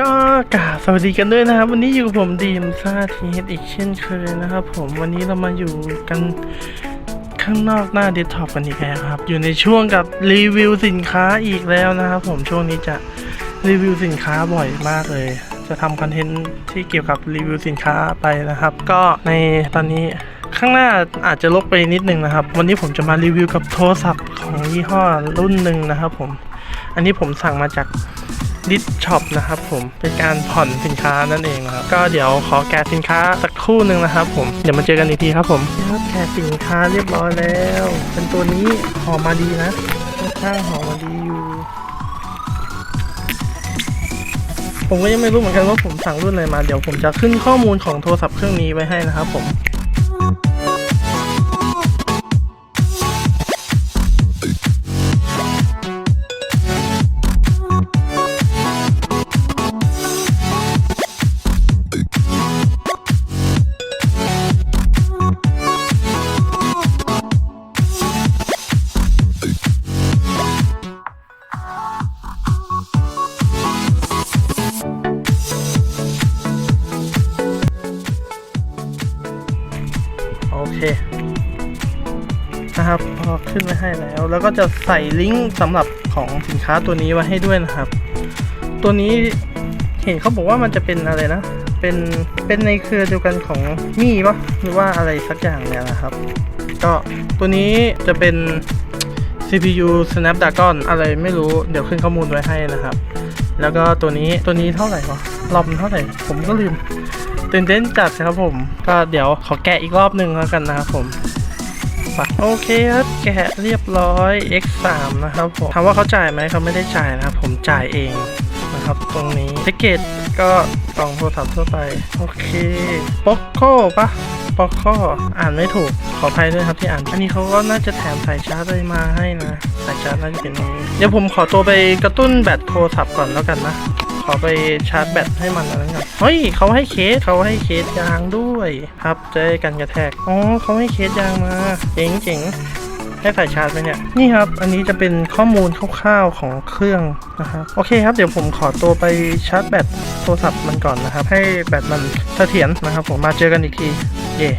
ก็กราบสวัสดีกันด้วยนะครับ วันนี้อยู่กับผมดีมซาทีเฮดอีกเช่นเคยนะครับผมวันนี้เรามาอยู่กันข้างนอกหน้าเดสก์ท็อปกันอีกแล้วครับ อยู่ในช่วงกับรีวิวสินค้าอีกแล้วนะครับผมช่วงนี้จะรีวิวสินค้าบ่อยมากเลย จะทำคอนเทนต์ที่เกี่ยวกับรีวิวสินค้าไปนะครับ ก็ในตอนนี้ข้างหน้าอาจจะลบไปนิดนึงนะครับ วันนี้ผมจะมารีวิวกับโทรศัพท์ของยี่ห้อรุ่นหนึ่งนะครับผมอันนี้ผมสั่งมาจาก ดิสช็อปนะครับผมเป็นการผ่อนสินค้านั่นเองครับก็เดี๋ยวขอแกะสินค้าสักครู่หนึ่งนะครับผมเดี๋ยวมาเจอกันอีกทีครับผมครับแกะสินค้าเรียบร้อยแล้ว เป็นตัวนี้หอมมาดีนะค่อนข้างห่อมาดีอยู่ผมก็ยังไม่รู้เหมือนกันว่าผมสั่งรุ่นอะไรมาเดี๋ยวผมจะขึ้นข้อมูลของโทรศัพท์เครื่องนี้ไว้ให้นะครับผม นะครับพอขึ้นไว้ให้แล้ว แล้วก็จะใส่ลิงก์สำหรับของสินค้าตัวนี้ไว้ให้ด้วยนะครับ ตัวนี้เห็นเขาบอกว่ามันจะเป็นอะไรนะ เป็นเป็นในเครือเดียวกันของมี่ปะหรือว่าอะไรสักอย่างเนี่ยนะครับ ก็ตัวนี้จะเป็น CPU Snapdragon อะไรไม่รู้เดี๋ยวขึ้นข้อมูลไว้ให้นะครับ แล้วก็ตัวนี้ตัวนี้เท่าไหร่วะรอบมันเท่าไหร่ ผมก็ลืมตื่นเต้นจัดครับผม ก็เดี๋ยวขอแกะอีกรอบหนึ่งแล้วกันนะครับผม ปโอเคครับแกะเรียบร้อย X3 นะครับผมถามว่าเขาจ่ายไหมเขาไม่ได้จ่ายนะครับผมจ่ายเองนะครับตรงนี้แพ็กเกจก็กล่องโทรศัพท์ทั่วไป โอเคป๊อกโคปะป๊อกโคอ่านไม่ถูกขออภัยด้วยครับที่อ่าน อันนี้เขาก็น่าจะแถมสายชาร์จอะไรมาให้นะ สายชาร์จน่าจะเป็นตรงนี้เดี๋ยวผมขอตัวไปกระตุ้นแบตโทรศัพท์ก่อนแล้วกันนะ ขอไปชาร์จแบตให้มันแล้วกันเฮ้ยเขาให้เคสเขาให้เคสยางด้วยครับจะได้กันกระแทกอ๋อเขาให้เคสยางมาเจ๋งเจ๋งให้สายชาร์จไหมเนี่ยนี่ครับ อันนี้จะเป็นข้อมูลคร่าวๆของเครื่องนะครับโอเคครับเดี๋ยวผมขอตัวไปชาร์จแบตโทรศัพท์มันก่อนนะครับ ให้แบตมันเสถียรนะครับผมมาเจอกันอีกทีเย่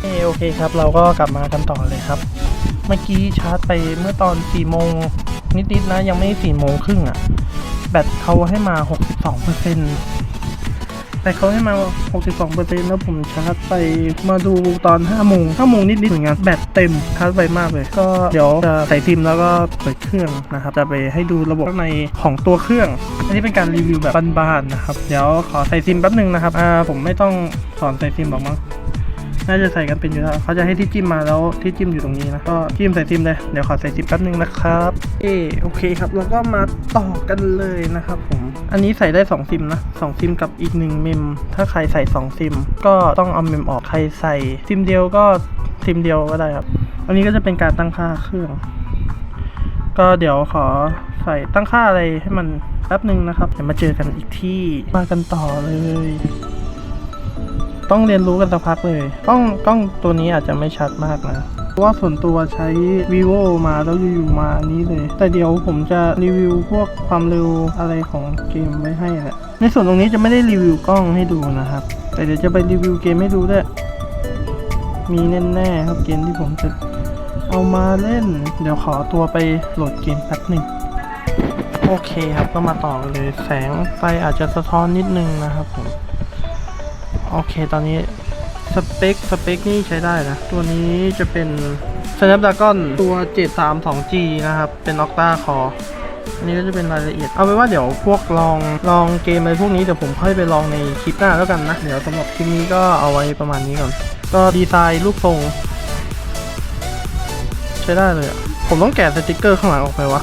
เอ้โอเคครับ เราก็กลับมากันต่อเลยครับ เมื่อกี้ชาร์จไปเมื่อตอน4โมงนิดๆนะยังไม่4โมงครึ่งอะ แบตเขาให้มา 62เปอร์เซ็นต์แต่เขาให้มา 62เปอร์เซ็นต์แล้วผมชาร์จไปมาดูตอน 5 โมง 5 โมงนิดๆเหมือนกันแบตเต็มชาร์จไปมากเลย ก็เดี๋ยวจะใส่ซิมแล้วก็เปิดเครื่องนะครับ จะไปให้ดูระบบข้างในของตัวเครื่อง อันนี้เป็นการรีวิวแบบบ้านๆนะครับ เดี๋ยวขอใส่ซิมแป๊บหนึ่งนะครับ อ่า ผมไม่ต้องสอนใส่ซิมหรอกมั้ง น่าจะใส่กันเป็นอยู่แล้วเขาจะให้ที่จิ้มมาแล้วที่จิ้มอยู่ตรงนี้นะก็จิ้มใส่ซิมเลยเดี๋ยวขอใส่ซิมแป๊บนึงนะครับเอโอเคครับแล้วก็มาต่อกันเลยนะครับผมอันนี้ใส่ได้2ซิมนะ2ซิมกับอีก1เมมถ้าใครใส่2ซิมก็ต้องเอาเมมออกใครใส่ซิมเดียวก็ซิมเดียวก็ได้ครับ อันนี้ก็จะเป็นการตั้งค่าเครื่อง ก็เดี๋ยวขอใส่ตั้งค่าอะไรให้มันแป๊บหนึ่งนะครับ เดี๋ยวมาเจอกันอีกที่มากันต่อเลย ต้องเรียนรู้กันสักพักเลยกล้องกล้องตัวนี้อาจจะไม่ชัดมากนะเพราะว่าส่วนตัวใช้ vivo มาแล้วอยู่ๆมาอันนี้เลย แต่เดี๋ยวผมจะรีวิวพวกความเร็วอะไรของเกมไว้ให้แหละ ในส่วนตรงนี้จะไม่ได้รีวิวกล้องให้ดูนะครับ แต่เดี๋ยวจะไปรีวิวเกมให้ดูด้วย มีแน่ๆครับเกมที่ผมจะเอามาเล่น เดี๋ยวขอตัวไปโหลดเกมแป๊บหนึ่งโอเคครับก็มาต่อกันเลยแสงไฟอาจจะสะท้อนนิดนึงนะครับผม โอเคตอนนี้สเปคสเปคนี่ใช้ได้นะ ตัวนี้จะเป็น Snapdragon ตัว 732G นะครับ เป็น Octa Core อันนี้ก็จะเป็นรายละเอียด เอาไปนว่าเดี๋ยวพวกลองลองเกมอะไรพวกนี้เดี๋ยวผมค่อยไปลองในคลิปหน้าแล้วกันนะ เดี๋ยวสำหรับคลิปนี้ก็เอาไว้ประมาณนี้ก่อน ก็ดีไซน์รูปทรง ใช้ได้เลยอะผมต้องแกะสติกเกอร์ข้างหลังออกไปวะ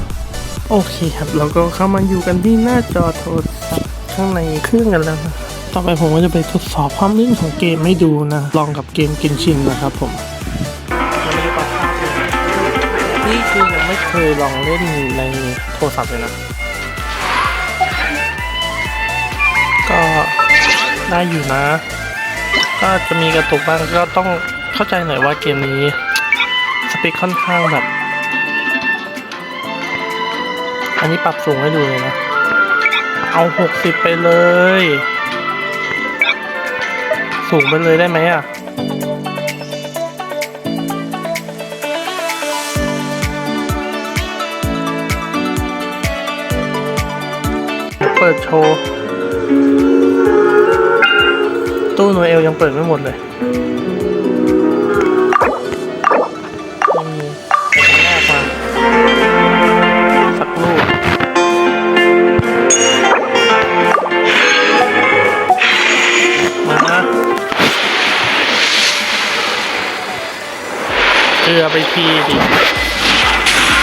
โอเคครับเราก็เข้ามาอยู่กันที่หน้าจอโทรศัพท์ข้างในเครื่องกันแล้วนะ ต่อไปผมก็จะไปทดสอบความลื่นของเกมให้ดูนะ ลองกับเกมกินชินนะครับผมนี่คือยังไม่เคยลองเล่นในโทรศัพท์เลยนะ ก็ได้อยู่นะ ก็จะมีกระตุกบ้างก็ต้องเข้าใจหน่อยว่าเกมนี้สเปคค่อนข้างแบบ อันนี้ปรับสูงให้ดูเลยนะ เอาหกสิบไปเลย สูงไปเลยได้ไหมอะเปิดโชว์ ตู้โนเอลยังเปิดไม่หมดเลย ไปพีดิ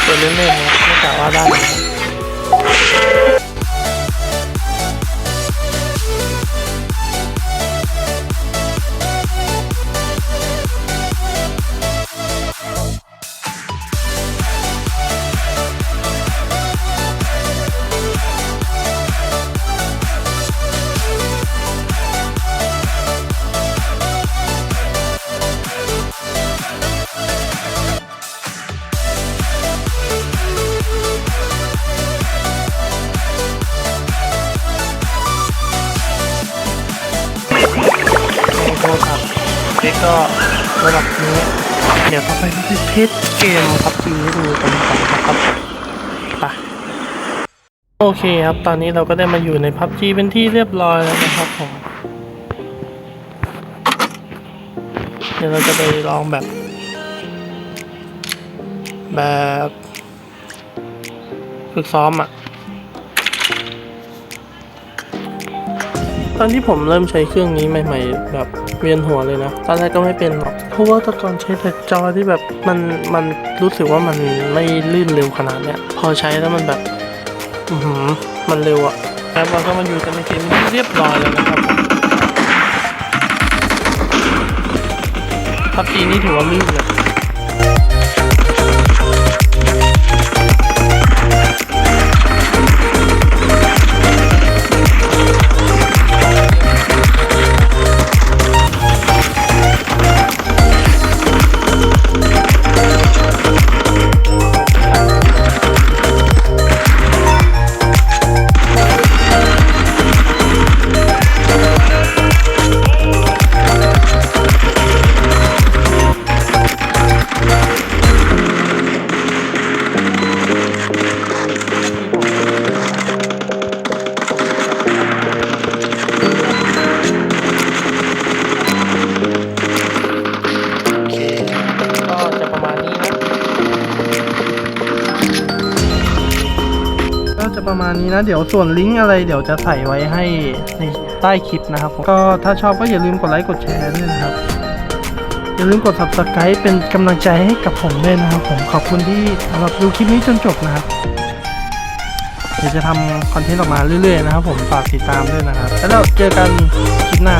ตัวเล่นๆนะไม่กล่าวว่าได้ ก็ระดับนี้เดี๋ยวต่อไปเราจะเทสเกมพับจีให้ดูกันก่อนนะครับไปโอเคครับ ตอนนี้เราก็ได้มาอยู่ในพับจีเป็นที่เรียบร้อยแล้วนะครับผมเดี๋ยวเราจะไปลองแบบ แบบฝึกซ้อมอะ ตอนที่ผมเริ่มใช้เครื่องนี้ใหม่ ๆ แบบ เวียนหัวเลยนะ ตอนแรกก็ไม่เป็นหรอก เพราะว่าแตะก่อนใช้แต่จอที่แบบมันมันรู้สึกว่ามันไม่ลื่นเร็วขนาดเนี้ย พอใช้แล้วมันแบบอืมมันเร็วอะแล้วเราก็มาอยู่กันในเกมที่เรียบร้อยแล้วนะครับพับจีนี่ถือว่าลื่นเลย ประมาณนี้นะ เดี๋ยวส่วนลิงก์อะไรเดี๋ยวจะใส่ไว้ให้ในใต้คลิปนะครับผมก็ถ้าชอบก็อย่าลืมกดไลค์กดแชร์ด้วยนะครับ อย่าลืมกด subscribe เป็นกำลังใจให้กับผมด้วยนะครับผมขอบคุณที่สำหรับดูคลิปนี้จนจบนะครับเดี๋ยวจะทำคอนเทนต์ออกมาเรื่อยๆนะครับผมฝากติดตามด้วยนะครับ แล้วเราเจอกันคลิปหน้า